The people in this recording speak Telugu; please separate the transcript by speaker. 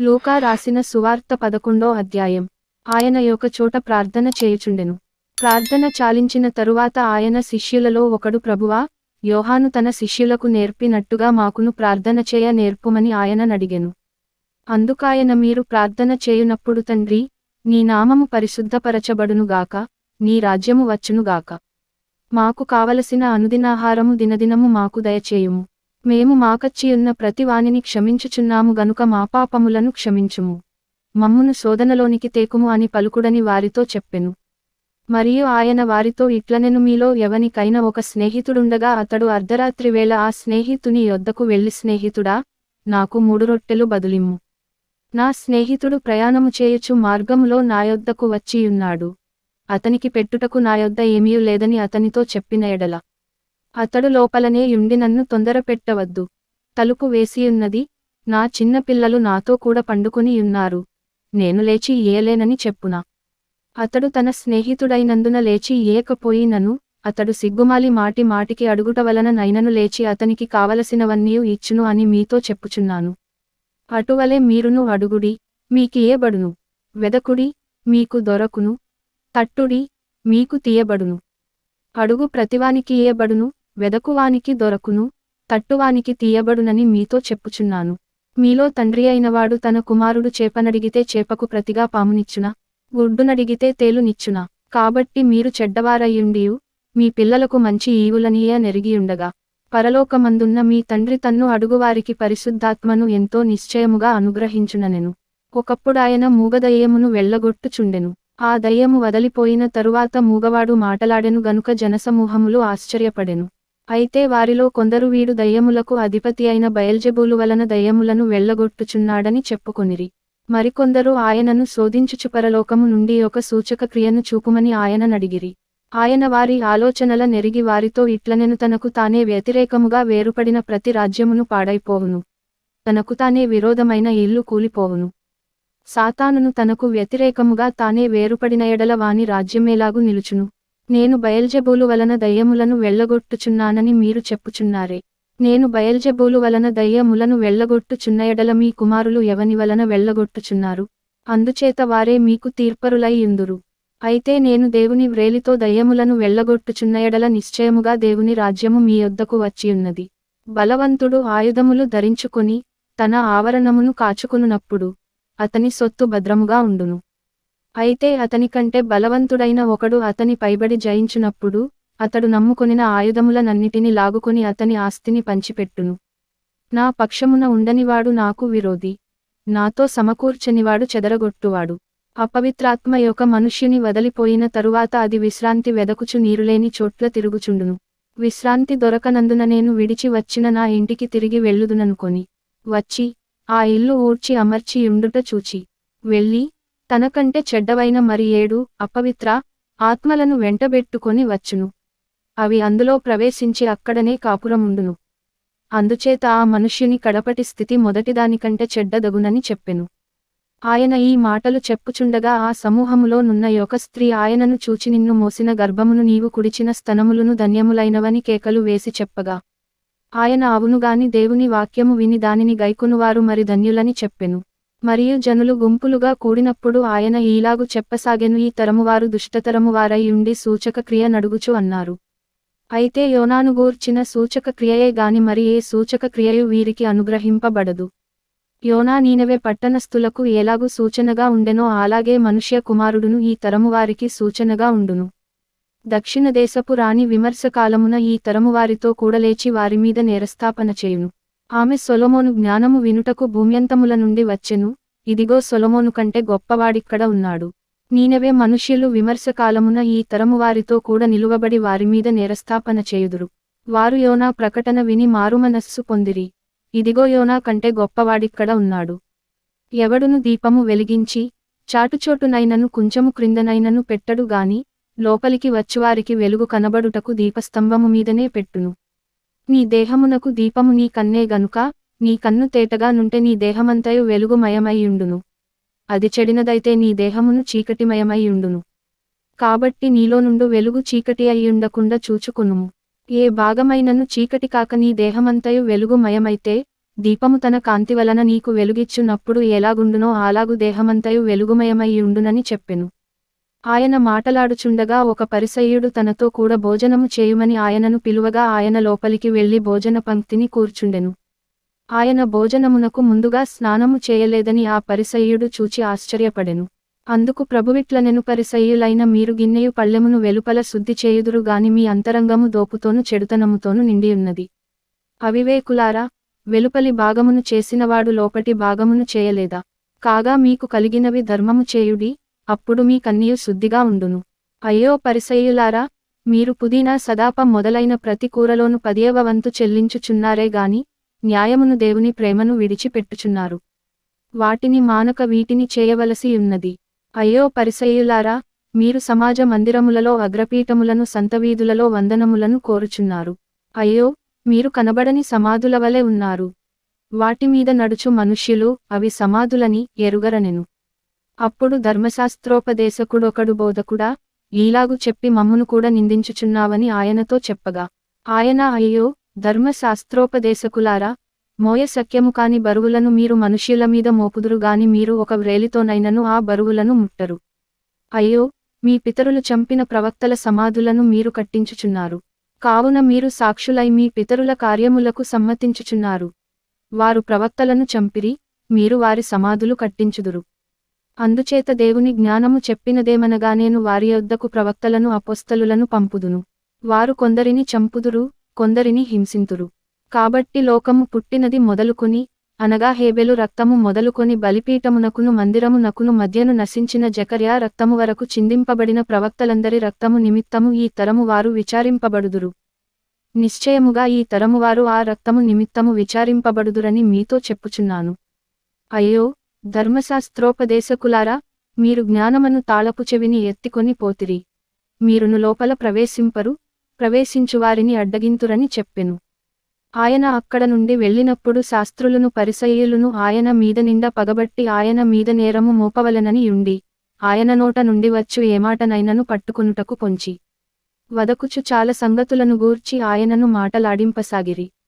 Speaker 1: లూకా రాసిన సువార్త పదకొండో అధ్యాయం. ఆయన యొక్క చోట ప్రార్థన చేయుచుండెను. ప్రార్థన చాలించిన తరువాత ఆయన శిష్యులలో ఒకడు ప్రభువా యోహాను తన శిష్యులకు నేర్పినట్టుగా మాకును ప్రార్థన చేయ నేర్పుమని ఆయన నడిగెను. అందుకాయన మీరు ప్రార్థన చేయునప్పుడు తండ్రి నీ నామము పరిశుద్ధపరచబడునుగాక నీ రాజ్యము వచ్చునుగాక మాకు కావలసిన అనుదినాహారము దినదినము మాకు దయచేయుము. మేము మాకచ్చియున్న ప్రతి వానిని క్షమించుచున్నాము గనుక మా పాపములను క్షమించుము. మమ్మును శోధనలోనికి తేకుము అని పలుకుడని వారితో చెప్పెను. మరియు ఆయన వారితో ఇట్లనెను మీలో ఎవనికైనా ఒక స్నేహితుడుండగా అతడు అర్ధరాత్రి వేళ ఆ స్నేహితుని యొద్దకు వెళ్ళి స్నేహితుడా నాకు మూడు రొట్టెలు బదులిమ్ము. నా స్నేహితుడు ప్రయాణము చేయుచు మార్గములో నా యొద్దకు వచ్చియున్నాడు. అతనికి పెట్టుటకు నా యొద్ద ఏమీ లేదని అతనితో చెప్పిన ఎడల. అతడు లోపలనే యుండి నన్ను తొందర పెట్టవద్దు. తలుపు వేసియున్నది నా చిన్న పిల్లలు నాతో కూడా పండుకుని ఉన్నారు. నేను లేచి ఏలేనని చెప్పునా. అతడు తన స్నేహితుడైనందున లేచి ఏకపోయినను అతడు సిగ్గుమాలి మాటి మాటికి అడుగుట వలన నైనను లేచి అతనికి కావలసినవన్నీ ఇచ్చును అని మీతో చెప్పుచున్నాను. అటువలే మీరును అడుగుడి మీకు ఏబడును వెదకుడి మీకు దొరకును. తట్టుడి మీకు తీయబడును. అడుగు ప్రతివానికి ఏబడును వెదకువానికి దొరకును తట్టువానికి తీయబడునని మీతో చెప్పుచున్నాను. మీలో తండ్రి అయినవాడు తన కుమారుడు చేపనడిగితే చేపకు ప్రతిగా పామునిచ్చునా? గుడ్డునడిగితే తేలునిచ్చున? కాబట్టి మీరు చెడ్డవారయ్యుండియు మీ పిల్లలకు మంచి ఈవులనియ నెరిగియుండగా. పరలోకమందున్న మీ తండ్రి తన్ను అడుగువారికి పరిశుద్ధాత్మను ఎంతో నిశ్చయముగా అనుగ్రహించుననెను. ఒకప్పుడాయన మూగదయ్యమును వెళ్ళగొట్టుచుండెను. ఆ దయ్యము వదలిపోయిన తరువాత మూగవాడు మాటలాడెను గనుక జనసమూహములు ఆశ్చర్యపడెను. అయితే వారిలో కొందరు వీడు దయ్యములకు అధిపతి అయిన బయల్జెబూలు వలన దయ్యములను వెళ్ళగొట్టుచున్నాడని చెప్పుకొనిరి. మరికొందరు ఆయనను శోధించుచు పరలోకము నుండి ఒక సూచక క్రియను చూపుమని ఆయన నడిగిరి. ఆయన వారి ఆలోచనల నెరిగి వారితో ఇట్లనెను తనకు తానే వ్యతిరేకముగా వేరుపడిన ప్రతి రాజ్యమును పాడైపోవును. తనకు తానే విరోధమైన ఇల్లు కూలిపోవును. సాతానును తనకు వ్యతిరేకముగా తానే వేరుపడిన ఎడల వాని రాజ్యమేలాగు నిలుచును. నేను బయల్జెబూలు వలన దయ్యములను వెళ్ళగొట్టుచున్నానని మీరు చెప్పుచున్నారే. నేను బయల్జెబూలు వలన దయ్యములను వెళ్ళగొట్టుచున్న ఎడల మీ కుమారులు ఎవని వలన వెళ్ళగొట్టుచున్నారు? అందుచేత వారే మీకు తీర్పరులై ఇందురు అయితే నేను దేవుని వ్రేలితో దయ్యములను వెళ్ళగొట్టుచున్న ఎడల నిశ్చయముగా దేవుని రాజ్యము మీ యొద్దకు వచ్చియున్నది. బలవంతుడు ఆయుధములు ధరించుకొని తన ఆవరణమును కాచుకునునప్పుడు అతని సొత్తు భద్రముగా ఉండును. అయితే అతని కంటే బలవంతుడైన ఒకడు అతని పైబడి జయించినప్పుడు అతడు నమ్ముకొనిన ఆయుధములనన్నిటిని లాగుకొని అతని ఆస్తిని పంచిపెట్టును. నా పక్షమున ఉండనివాడు నాకు విరోధి. నాతో సమకూర్చనివాడు చెదరగొట్టువాడు. అపవిత్రాత్మ యొక్క మనుష్యుని వదలిపోయిన తరువాత అది విశ్రాంతి వెదకుచు నీరులేని చోట్ల తిరుగుచుండును. విశ్రాంతి దొరకనందున నేను విడిచి వచ్చిన నా ఇంటికి తిరిగి వెళ్ళుదుననుకొని వచ్చి ఆ ఇల్లు ఊడ్చి అమర్చి ఉండుట చూచి వెళ్ళి తనకంటే చెడ్డవైన మరి ఏడు అపవిత్ర ఆత్మలను వెంటబెట్టుకొని వచ్చును. అవి అందులో ప్రవేశించి అక్కడనే కాపురముండును. అందుచేత ఆ మనుష్యుని కడపటి స్థితి మొదటిదానికంటే చెడ్డదగునని చెప్పెను. ఆయన ఈ మాటలు చెప్పుచుండగా ఆ సమూహములో నున్న యొక్క స్త్రీ ఆయనను చూచి నిన్ను మోసిన గర్భమును నీవు కుడిచిన స్తనములను ధన్యములైనవని కేకలు వేసి చెప్పగా ఆయన అవునుగాని దేవుని వాక్యము విని దానిని గైకొనువారు మరి ధన్యులని చెప్పెను. మరియు జనులు గుంపులుగా కూడినప్పుడు ఆయన ఈలాగు చెప్పసాగెను ఈ తరమువారు దుష్టతరమువారై ఉండి సూచక క్రియ నడుగుచు అన్నారు. అయితే యోనాను గూర్చిన సూచక క్రియయే గాని మరి ఏ సూచక క్రియయు వీరికి అనుగ్రహింపబడదు. యోనా నీనవే పట్టణస్థులకు ఎలాగు సూచనగా ఉండెనో అలాగే మనుష్య కుమారుడును ఈ తరమువారికి సూచనగా ఉండును. దక్షిణ దేశపు రాణి విమర్శకాలమున ఈ తరమువారితో కూడలేచి వారిమీద నేరస్థాపన చేయును. ఆమె సొలమోను జ్ఞానము వినుటకు భూమ్యంతముల నుండి వచ్చెను. ఇదిగో సొలమోను కంటే గొప్పవాడిక్కడ ఉన్నాడు. నీనవే మనుష్యులు విమర్శకాలమున ఈ తరము వారితో కూడా నిలువబడి వారిమీద నేరస్థాపన చేయుదురు. వారు యోనా ప్రకటన విని మారుమనస్సు పొందిరి. ఇదిగో యోనా కంటే గొప్పవాడిక్కడ ఉన్నాడు. ఎవడును దీపము వెలిగించి చాటుచోటునైనను కుంచము క్రిందనైనను పెట్టడు గాని లోపలికి వచ్చువారికి వెలుగు కనబడుటకు దీపస్తంభము మీదనే పెట్టును. నీ దేహమునకు దీపము నీ కన్నే గనుక నీ కన్ను తేటగా నుంటే నీ దేహమంతయు వెలుగుమయమైయుండును. అది చెడినదైతే నీ దేహమును చీకటిమయమైయుండును. కాబట్టి నీలో నుండు వెలుగు చీకటి అయ్యుండకుండా చూచుకునుము. ఏ భాగమైనను చీకటి కాక నీ దేహమంతయు వెలుగుమయమైతే దీపము తన కాంతి వలన నీకు వెలుగిచ్చునప్పుడు ఎలాగుండునో అలాగు దేహమంతయు వెలుగుమయమై ఉండునని చెప్పెను. ఆయన మాటలాడుచుండగా ఒక పరిసయ్యుడు తనతో కూడా భోజనము చేయుమని ఆయనను పిలువగా ఆయన లోపలికి వెళ్ళి భోజన పంక్తిని కూర్చుండెను. ఆయన భోజనమునకు ముందుగా స్నానము చేయలేదని ఆ పరిసయ్యుడు చూచి ఆశ్చర్యపడెను. అందుకు ప్రభువిట్లనెను పరిసయ్యులైన మీరు గిన్నెయు పళ్ళెమును వెలుపల శుద్ధి చేయుదురు గాని మీ అంతరంగము దోపుతోను చెడుతనముతోను నిండియున్నది అవివేకులారా వెలుపలి భాగమును చేసినవాడు లోపటి భాగమును చేయలేదా? కాగా మీకు కలిగినవి ధర్మము చేయుడి అప్పుడు మీ కన్నీయు శుద్ధిగా ఉండును. అయ్యో పరిసయులారా మీరు పుదీనా సదాపం మొదలైన ప్రతి కూరలోను పదియవ వంతు చెల్లించుచున్నారే గాని న్యాయమును దేవుని ప్రేమను విడిచిపెట్టుచున్నారు. వాటిని మానక వీటిని చేయవలసి ఉన్నది. అయ్యో పరిసయులారా మీరు సమాజ మందిరములలో అగ్రపీఠములను సంతవీధులలో వందనములను కోరుచున్నారు. అయ్యో మీరు కనబడని సమాధుల వలె ఉన్నారు. వాటి మీద నడుచు మనుష్యులు అవి సమాధులని ఎరుగరనెను. అప్పుడు ధర్మశాస్త్రోపదేశకుడొకడు బోధకుడా ఈలాగు చెప్పి మమ్మును కూడా నిందించుచున్నావని ఆయనతో చెప్పగా. ఆయన అయ్యో ధర్మశాస్త్రోపదేశకులారా మోయ సఖ్యము కాని బరువులను మీరు మనుష్యుల మీద మోపుదురు గాని మీరు ఒక వ్రేలితోనైనను ఆ బరువులను ముట్టరు. అయ్యో మీ పితరులు చంపిన ప్రవక్తల సమాధులను మీరు కట్టించుచున్నారు. కావున మీరు సాక్షులై మీ పితరుల కార్యములకు సమ్మతించుచున్నారు. వారు ప్రవక్తలను చంపిరి మీరు వారి సమాధులు కట్టించుదురు. అందుచేత దేవుని జ్ఞానము చెప్పినదేమనగా నేను వారి యొద్దకు ప్రవక్తలను అపోస్తలులను పంపుదును. వారు కొందరిని చంపుదురు కొందరిని హింసింతురు. కాబట్టి లోకము పుట్టినది మొదలుకొని అనగా హేబెలు రక్తము మొదలుకొని బలిపీఠమునకును మందిరమునకును మధ్యను నశించిన జకర్యా రక్తము వరకు చిందింపబడిన ప్రవక్తలందరి రక్తము నిమిత్తము ఈ తరము వారు విచారింపబడుదురు. నిశ్చయముగా ఈ తరము వారు ఆ రక్తము నిమిత్తము విచారింపబడుదురని మీతో చెప్పుచున్నాను. అయ్యో ధర్మశాస్త్రోపదేశకులారా మీరు జ్ఞానమను తాళపు చెవిని ఎత్తికొని పోతిరి. మీరును లోపల ప్రవేశింపరు ప్రవేశించువారిని అడ్డగింతురని చెప్పెను. ఆయన అక్కడ నుండి వెళ్ళినప్పుడు శాస్త్రులను పరిసయ్యులను ఆయన మీద నిండా పగబట్టి ఆయన మీద నేరము మోపవలెనని యుండి ఆయన నోట నుండి వచ్చు ఏమాటనైనను పట్టుకొనుటకు పొంచి. వదకుచు చాలా సంగతులను గూర్చి ఆయనను మాటలాడింపసాగిరి.